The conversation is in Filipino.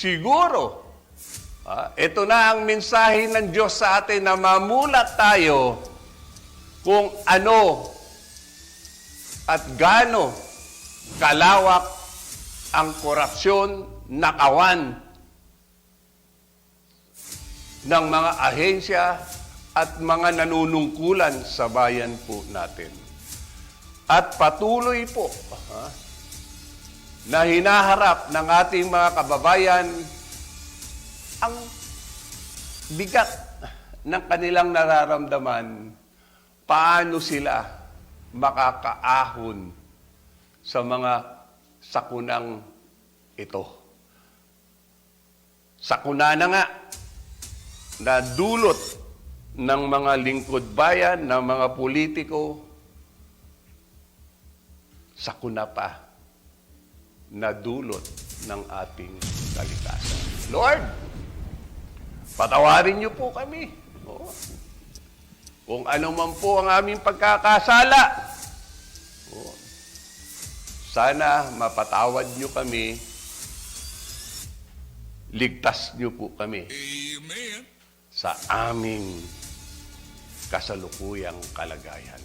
siguro, ah, ito na ang mensahe ng Diyos sa atin na mamulat tayo kung ano at gaano kalawak ang korupsyon nakawan ng mga ahensya at mga nanunungkulan sa bayan po natin. At patuloy po ha, na hinaharap ng ating mga kababayan ang bigat ng kanilang nararamdaman paano sila makakaahon sa mga sakunang ito. Sakuna na nga na dulot ng mga lingkod bayan, ng mga politiko, sakuna pa na dulot ng ating kalikasan. Lord, patawarin niyo po kami. Oo. Kung ano man po ang aming pagkakasala, oo. sana mapatawad niyo kami, ligtas niyo po kami Amen. sa aming kasalukuyang kalagayan.